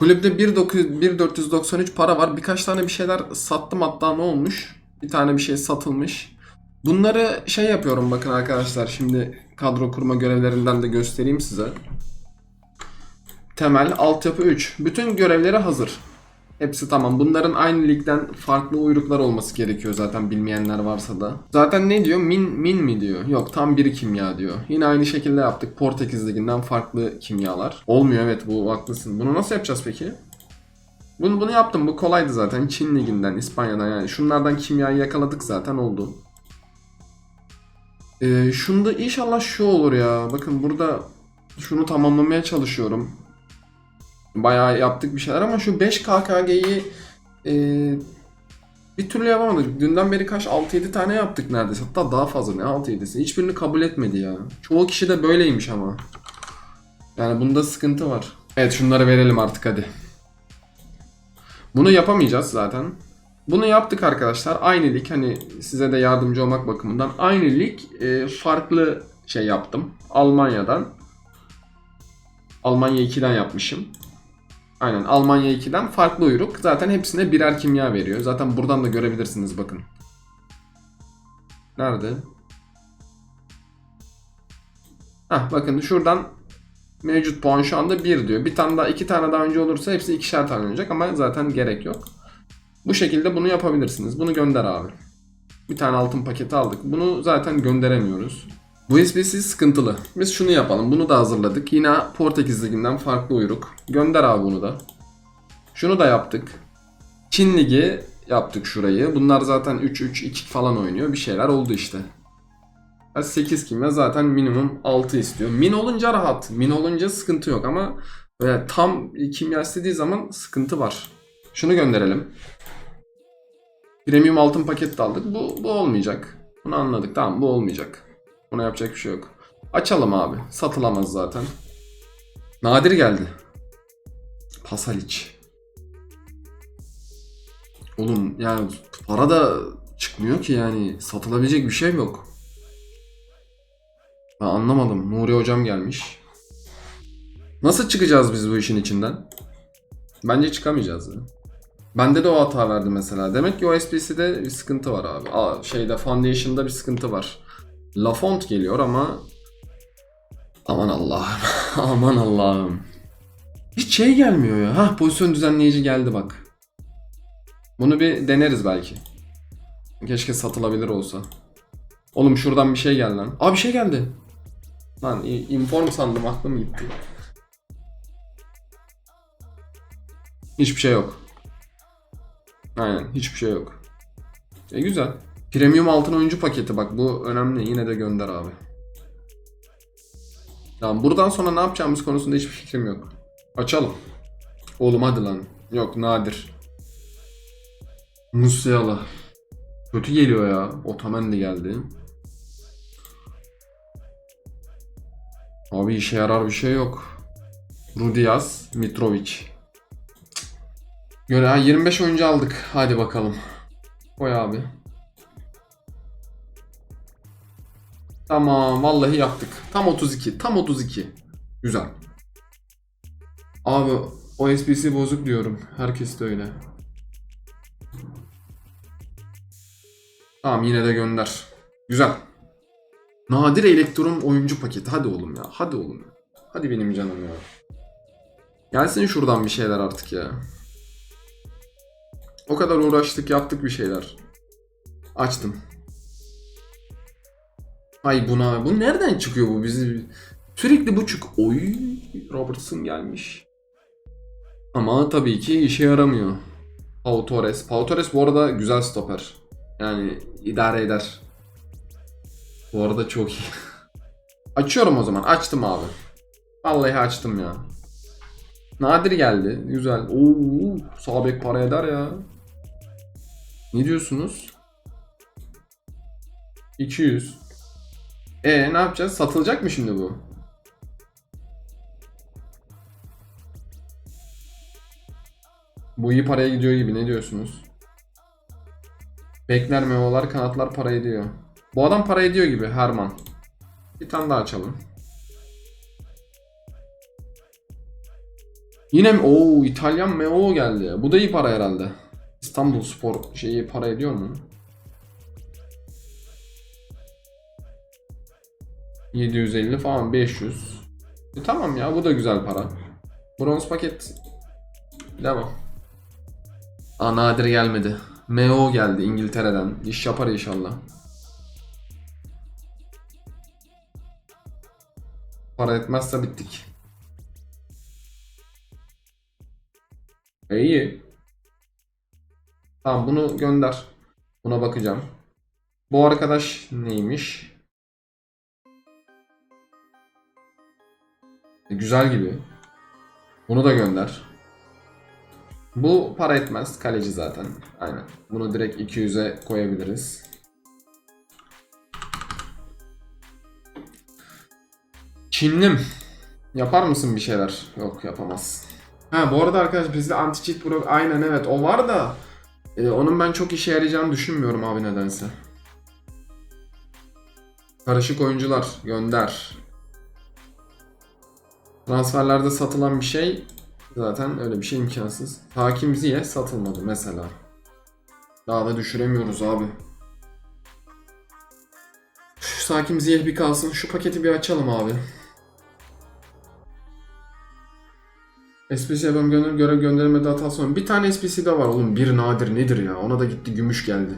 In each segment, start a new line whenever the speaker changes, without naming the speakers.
Kulüpte 1900 1493 para var. Birkaç tane bir şeyler sattım hatta ne olmuş? Bir tane bir şey satılmış. Bunları şey yapıyorum bakın arkadaşlar. Şimdi kadro kurma görevlerinden de göstereyim size. Temel, altyapı 3. Bütün görevleri hazır. Hepsi tamam. Bunların aynı ligden farklı uyruklar olması gerekiyor zaten bilmeyenler varsa da. Zaten ne diyor? Min min mi diyor? Yok tam biri kimya diyor. Yine aynı şekilde yaptık. Portekiz liginden farklı kimyalar. Olmuyor evet bu haklısın. Bunu nasıl yapacağız peki? Bunu, bunu yaptım. Bu kolaydı zaten. Çin liginden, İspanya'dan yani. Şunlardan kimyayı yakaladık zaten oldu. Ee, şunda inşallah şu olur ya. Bakın burada şunu tamamlamaya çalışıyorum. Bayağı yaptık bir şeyler ama şu 5 KKG'yi e, bir türlü yapamadık. Dünden beri kaç 6-7 tane yaptık neredeyse. Hatta daha fazla ne 6-7'si. Hiçbirini kabul etmedi ya. Çoğu kişi de böyleymiş ama. Yani bunda sıkıntı var. Evet şunları verelim artık hadi. Bunu yapamayacağız zaten. Bunu yaptık arkadaşlar. Aynı lig hani size de yardımcı olmak bakımından. Aynı lig e, farklı şey yaptım. Almanya'dan. Almanya 2'den yapmışım. Aynen Almanya 2'den farklı uyruk. Zaten hepsine birer kimya veriyor. Zaten buradan da görebilirsiniz bakın. Nerede? Hah bakın şuradan mevcut puan şu anda 1 diyor. Bir tane daha iki tane daha önce olursa hepsi ikişer tane olacak ama zaten gerek yok. Bu şekilde bunu yapabilirsiniz. Bunu gönder abi. Bir tane altın paketi aldık. Bunu zaten gönderemiyoruz. SPC sıkıntılı. Biz şunu yapalım. Bunu da hazırladık. Yine Portekiz liginden farklı uyruk. Gönder abi bunu da. Şunu da yaptık. Çin ligi yaptık şurayı. Bunlar zaten 3-3-2 falan oynuyor. Bir şeyler oldu işte. 8 kimya zaten minimum 6 istiyor. Min olunca rahat. Min olunca sıkıntı yok ama böyle tam kimya istediği zaman sıkıntı var. Şunu gönderelim. Premium altın paket de aldık. Bu, bu olmayacak. Bunu anladık. Tamam bu olmayacak. Buna yapacak bir şey yok. Açalım abi. Satılamaz zaten. Nadir geldi. Pasalic. Oğlum yani para da çıkmıyor ki yani satılabilecek bir şey yok. Ben anlamadım. Nuri hocam gelmiş. Nasıl çıkacağız biz bu işin içinden? Bence çıkamayacağız ya. Bende de o hata verdi mesela. Demek ki o SPC'de bir sıkıntı var abi. Aa, şeyde Foundation'da bir sıkıntı var. Lafont geliyor ama aman Allah'ım. aman Allah'ım. Hiç şey gelmiyor ya. Hah pozisyon düzenleyici geldi bak. Bunu bir deneriz belki. Keşke satılabilir olsa. Oğlum şuradan bir şey geldi lan. Aa bir şey geldi. Lan inform sandım aklım gitti. Hiçbir şey yok. Aynen hiçbir şey yok. E güzel. Premium altın oyuncu paketi bak bu önemli yine de gönder abi. Tamam buradan sonra ne yapacağımız konusunda hiçbir fikrim yok. Açalım. Oğlum hadi lan. Yok nadir. Musiala. Kötü geliyor ya. Otamendi geldi. Abi işe yarar bir şey yok. Rudiaz, Mitrovic. Göre ha, 25 oyuncu aldık. Hadi bakalım. Koy abi. Tamam vallahi yaptık. Tam 32. Tam 32. Güzel. Abi o SPC bozuk diyorum. Herkes de öyle. Tamam yine de gönder. Güzel. Nadir elektron oyuncu paketi. Hadi oğlum ya. Hadi oğlum. Hadi benim canım ya. Gelsin şuradan bir şeyler artık ya. O kadar uğraştık yaptık bir şeyler. Açtım. Ay buna bu nereden çıkıyor bu bizi sürekli bu çık. Oy Robertson gelmiş. Ama tabii ki işe yaramıyor. Pau Torres. Pau Torres bu arada güzel stoper. Yani idare eder. Bu arada çok iyi. Açıyorum o zaman. Açtım abi. Vallahi açtım ya. Nadir geldi. Güzel. Oo, sağ bek para eder ya. Ne diyorsunuz? 200. E ne yapacağız? Satılacak mı şimdi bu? Bu iyi paraya gidiyor gibi ne diyorsunuz? Bekler mevalar kanatlar para ediyor. Bu adam para ediyor gibi Herman. Bir tane daha açalım. Yine mi? Oo İtalyan MO geldi. Bu da iyi para herhalde. İstanbul Spor şeyi para ediyor mu? 750 falan 500. E tamam ya bu da güzel para. Bronz paket devam. Aa nadir gelmedi. MO geldi İngiltere'den. İş yapar inşallah. Para etmezse bittik. E, iyi. Tamam bunu gönder. Buna bakacağım. Bu arkadaş neymiş? E, güzel gibi. Bunu da gönder. Bu para etmez. Kaleci zaten. Aynen. Bunu direkt 200'e koyabiliriz. Çinlim. Yapar mısın bir şeyler? Yok yapamaz. Ha bu arada arkadaşlar bizde anti cheat pro aynen evet o var da e, onun ben çok işe yarayacağını düşünmüyorum abi nedense. Karışık oyuncular gönder. Transferlerde satılan bir şey zaten öyle bir şey imkansız. Hakim Ziyeh satılmadı mesela. Daha da düşüremiyoruz abi. Şu Hakim Ziyeh bir kalsın. Şu paketi bir açalım abi. SPC ben gönder görev gönderilmedi hata sonra. Bir tane SPC de var oğlum. Bir nadir nedir ya? Ona da gitti gümüş geldi.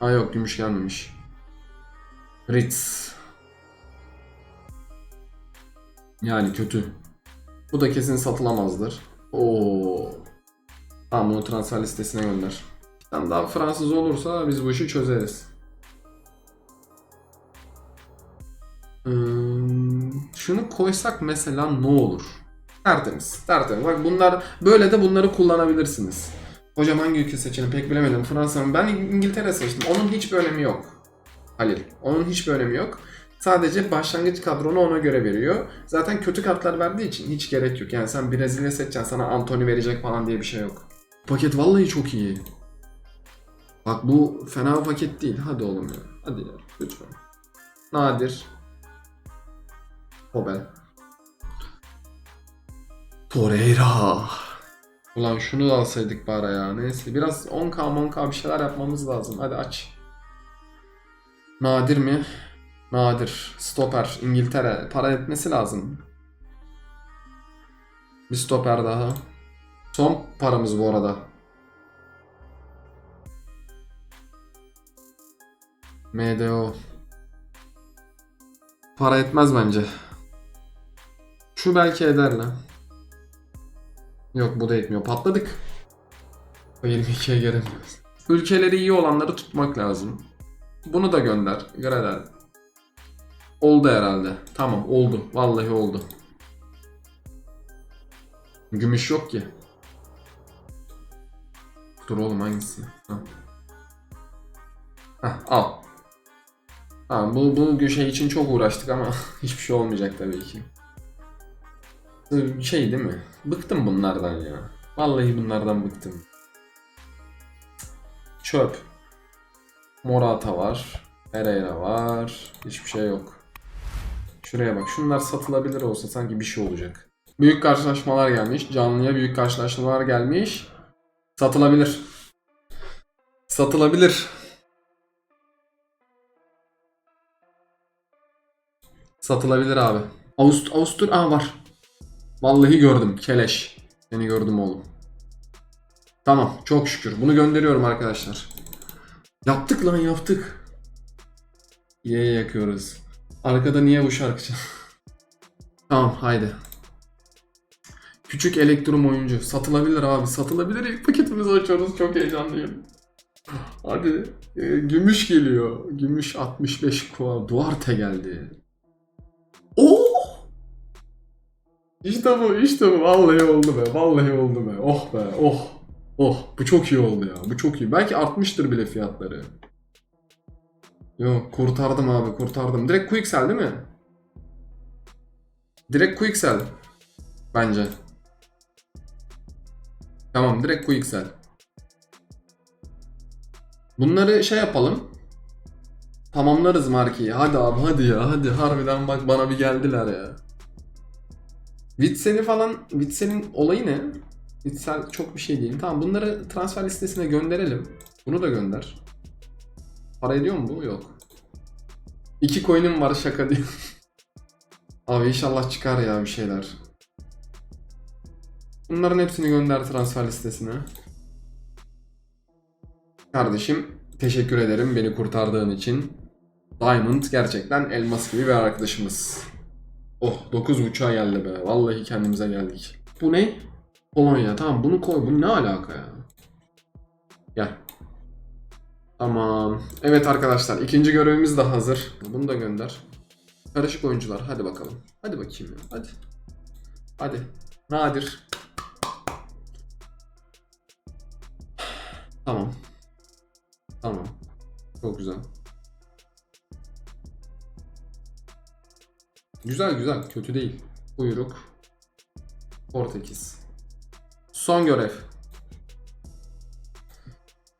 Ha yok gümüş gelmemiş. Ritz. Yani kötü. Bu da kesin satılamazdır. Oo. Tamam bunu transfer listesine gönder. Tane daha Fransız olursa biz bu işi çözeriz. Hmm, şunu koysak mesela ne olur? Tertemiz, tertemiz. Bak bunlar böyle de bunları kullanabilirsiniz. Hocam hangi ülke seçelim pek bilemedim. Fransa mı? Ben İngiltere seçtim. Onun hiçbir önemi yok. Halil. Onun hiçbir önemi yok. Sadece başlangıç kadronu ona göre veriyor. Zaten kötü kartlar verdiği için hiç gerek yok. Yani sen Brezilya seçeceksin sana Anthony verecek falan diye bir şey yok. Paket vallahi çok iyi. Bak bu fena bir paket değil. Hadi oğlum ya. Hadi ya. Lütfen. Nadir. Hobel. Torreira. Ulan şunu da alsaydık bari ya. Neyse biraz 10k 10k bir şeyler yapmamız lazım. Hadi aç. Nadir mi? Nadir. Stoper. İngiltere. Para etmesi lazım. Bir stoper daha. Son paramız bu arada. MDO. Para etmez bence. Şu belki eder lan. Yok bu da etmiyor. Patladık. O 22'ye gelemiyoruz. Ülkeleri iyi olanları tutmak lazım. Bunu da gönder. Gradel. Oldu herhalde. Tamam oldu. Vallahi oldu. Gümüş yok ki. Dur oğlum hangisi? Ha. Heh, al. Tamam bu, bu şey için çok uğraştık ama hiçbir şey olmayacak tabii ki. Şey değil mi? Bıktım bunlardan ya. Vallahi bunlardan bıktım. Çöp. Morata var. Pereira var. Hiçbir şey yok. Şuraya bak. Şunlar satılabilir olsa sanki bir şey olacak. Büyük karşılaşmalar gelmiş. Canlıya büyük karşılaşmalar gelmiş. Satılabilir. Satılabilir. Satılabilir abi. Avust Avustur Aa var. Vallahi gördüm. Keleş. Seni gördüm oğlum. Tamam. Çok şükür. Bunu gönderiyorum arkadaşlar. Yaptık lan yaptık. Ye yakıyoruz. Arkada niye bu şarkı Tamam haydi. Küçük elektrum oyuncu. Satılabilir abi. Satılabilir. İlk paketimizi açıyoruz. Çok heyecanlıyım. Hadi. Ee, gümüş geliyor. Gümüş 65 kuva. Duarte geldi. Oo! İşte bu, işte bu. Vallahi oldu be. Vallahi oldu be. Oh be, oh. Oh, bu çok iyi oldu ya. Bu çok iyi. Belki artmıştır bile fiyatları. Yok, kurtardım abi, kurtardım. Direkt Quicksell değil mi? Direkt Quicksell. Bence. Tamam, direkt Quicksell. Bunları şey yapalım. Tamamlarız markeyi. Hadi abi hadi ya hadi harbiden bak bana bir geldiler ya. Witsel'i falan, Witsel'in olayı ne? Witsel çok bir şey değil. Tamam bunları transfer listesine gönderelim. Bunu da gönder. Para ediyor mu bu? Yok. İki coin'im var şaka değil. Abi inşallah çıkar ya bir şeyler. Bunların hepsini gönder transfer listesine. Kardeşim teşekkür ederim beni kurtardığın için. Diamond gerçekten elmas gibi bir arkadaşımız. Oh 9.5'a geldi be. Vallahi kendimize geldik. Bu ne? Polonya. Tamam bunu koy. Bu ne alaka ya? Gel. Tamam. Evet arkadaşlar ikinci görevimiz de hazır. Bunu da gönder. Karışık oyuncular. Hadi bakalım. Hadi bakayım ya. Hadi. Hadi. Nadir. Tamam. Tamam. Çok güzel. Güzel güzel. Kötü değil. Buyruk. Portekiz. Son görev.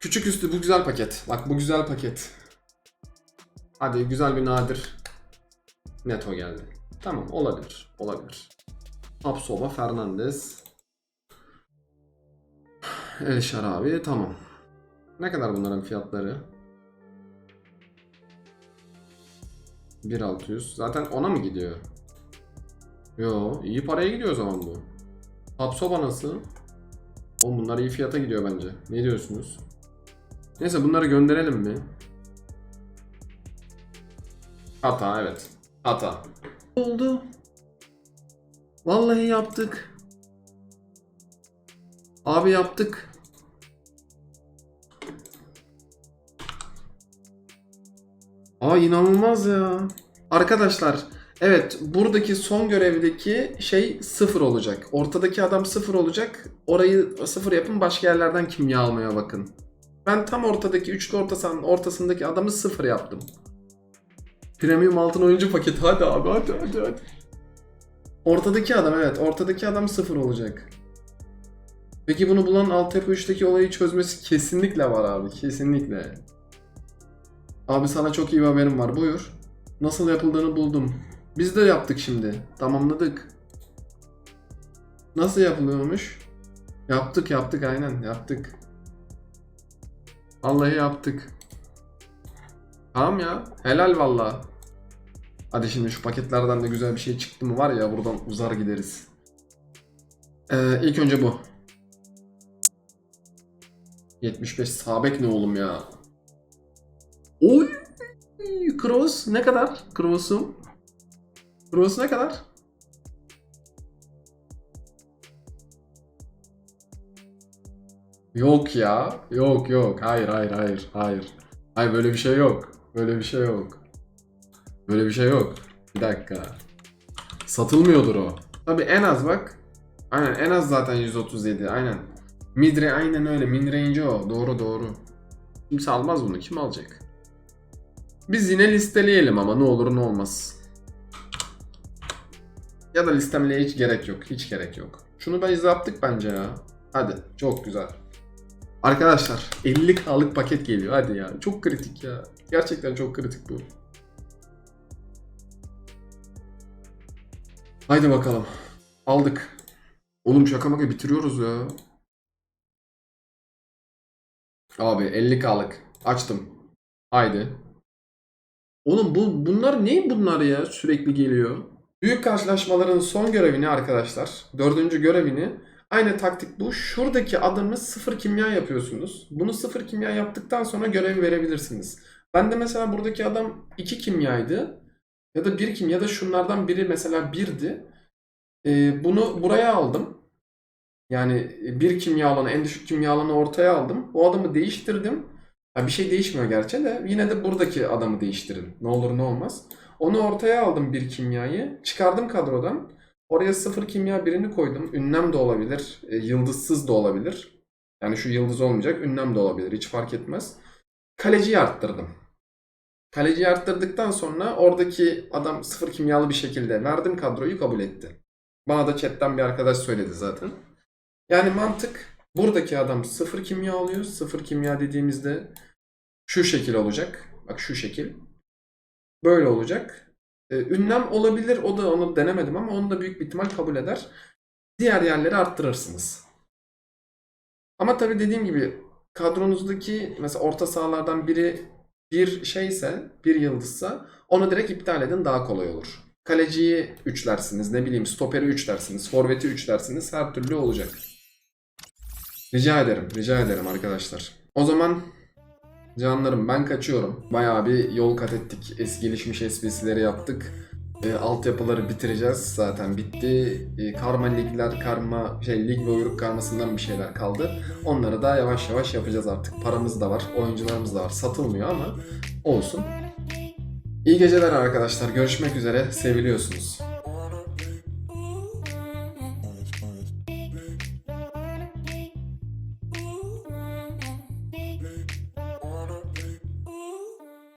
Küçük üstü bu güzel paket. Bak bu güzel paket. Hadi güzel bir nadir. Neto geldi. Tamam olabilir. Olabilir. Absoba Fernandez. El Şarabi tamam. Ne kadar bunların fiyatları? 1600. Zaten ona mı gidiyor? Yo, iyi paraya gidiyor o zaman bu. Absoba nasıl? Oğlum bunlar iyi fiyata gidiyor bence. Ne diyorsunuz? Neyse bunları gönderelim mi? Hata evet. Hata. Oldu. Vallahi yaptık. Abi yaptık. Aa inanılmaz ya. Arkadaşlar evet buradaki son görevdeki şey sıfır olacak. Ortadaki adam sıfır olacak. Orayı sıfır yapın başka yerlerden kimya almaya bakın. Ben tam ortadaki üçlü ortasının ortasındaki adamı sıfır yaptım. Premium altın oyuncu paketi hadi abi hadi hadi hadi. Ortadaki adam evet ortadaki adam sıfır olacak. Peki bunu bulan Altepe 3'teki olayı çözmesi kesinlikle var abi kesinlikle. Abi sana çok iyi bir haberim var buyur. Nasıl yapıldığını buldum. Biz de yaptık şimdi. Tamamladık. Nasıl yapılıyormuş? Yaptık yaptık aynen yaptık. Vallahi yaptık. Tamam ya. Helal valla. Hadi şimdi şu paketlerden de güzel bir şey çıktı mı var ya buradan uzar gideriz. Ee, ilk önce bu. 75 sabek ne oğlum ya? Oy! Kroos ne kadar? Kroos'um. Kroos ne kadar? Yok ya. Yok yok. Hayır hayır hayır. Hayır. Hayır böyle bir şey yok. Böyle bir şey yok. Böyle bir şey yok. Bir dakika. Satılmıyordur o. Tabi en az bak. Aynen en az zaten 137. Aynen. Midre aynen öyle. Midrange o. Doğru doğru. Kimse almaz bunu. Kim alacak? Biz yine listeleyelim ama ne olur ne olmaz. Ya da listemeye hiç gerek yok. Hiç gerek yok. Şunu biz yaptık bence ya. Hadi. Çok güzel. Arkadaşlar 50K'lık paket geliyor. Hadi ya. Çok kritik ya. Gerçekten çok kritik bu. Haydi bakalım. Aldık. Oğlum şaka maka bitiriyoruz ya. Abi 50K'lık. Açtım. Haydi. Oğlum bu bunlar ne bunlar ya sürekli geliyor. Büyük karşılaşmaların son görevini arkadaşlar. Dördüncü görevini. Aynı taktik bu. Şuradaki adımı sıfır kimya yapıyorsunuz. Bunu sıfır kimya yaptıktan sonra görevi verebilirsiniz. Ben de mesela buradaki adam iki kimyaydı. Ya da bir kim ya da şunlardan biri mesela birdi. Ee, bunu buraya aldım. Yani bir kimya alanı, en düşük kimya alanı ortaya aldım. O adamı değiştirdim. Ya bir şey değişmiyor gerçi de yine de buradaki adamı değiştirin. Ne olur ne olmaz. Onu ortaya aldım bir kimyayı. Çıkardım kadrodan. Oraya sıfır kimya birini koydum. Ünlem de olabilir. e, yıldızsız da olabilir. Yani şu yıldız olmayacak. Ünlem de olabilir. Hiç fark etmez. Kaleciyi arttırdım. Kaleciyi arttırdıktan sonra oradaki adam sıfır kimyalı bir şekilde verdim kadroyu kabul etti. Bana da chatten bir arkadaş söyledi zaten. Yani mantık buradaki adam sıfır kimya alıyor. Sıfır kimya dediğimizde şu şekil olacak. Bak şu şekil. Böyle olacak. Ee, ünlem olabilir. O da onu denemedim ama onu da büyük bir ihtimal kabul eder. Diğer yerleri arttırırsınız. Ama tabii dediğim gibi kadronuzdaki mesela orta sahalardan biri bir şeyse, bir yıldızsa onu direkt iptal edin daha kolay olur. Kaleciyi üçlersiniz, ne bileyim stoperi üçlersiniz, forveti üçlersiniz her türlü olacak. Rica ederim, rica ederim arkadaşlar. O zaman canlarım ben kaçıyorum. Bayağı bir yol kat ettik. Eski gelişmiş esprisileri yaptık. E, altyapıları bitireceğiz. Zaten bitti. E, karma ligler, karma şey lig ve uyruk karmasından bir şeyler kaldı. Onları da yavaş yavaş yapacağız artık. Paramız da var, oyuncularımız da var. Satılmıyor ama olsun. İyi geceler arkadaşlar. Görüşmek üzere. Seviliyorsunuz.